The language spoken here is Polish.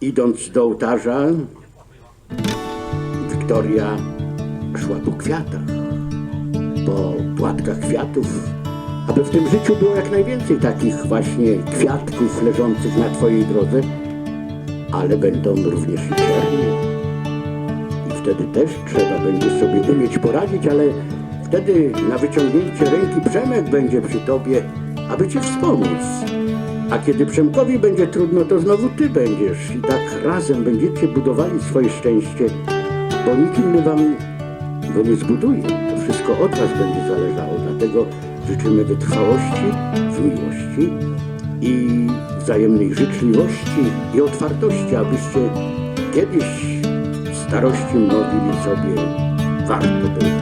Idąc do ołtarza, Wiktoria szła po kwiatach, po płatkach kwiatów, aby w tym życiu było jak najwięcej takich właśnie kwiatków leżących na Twojej drodze, ale będą również i czernie. I wtedy też trzeba będzie sobie umieć poradzić, ale wtedy na wyciągnięcie ręki Przemek będzie przy Tobie, aby Cię wspomóc. A kiedy Przemkowi będzie trudno, to znowu Ty będziesz i tak razem będziecie budowali swoje szczęście, bo nikt inny Wam go nie zbuduje. To wszystko od Was będzie zależało, dlatego życzymy wytrwałości w miłości i wzajemnej życzliwości i otwartości, abyście kiedyś w starości mówili sobie warto było.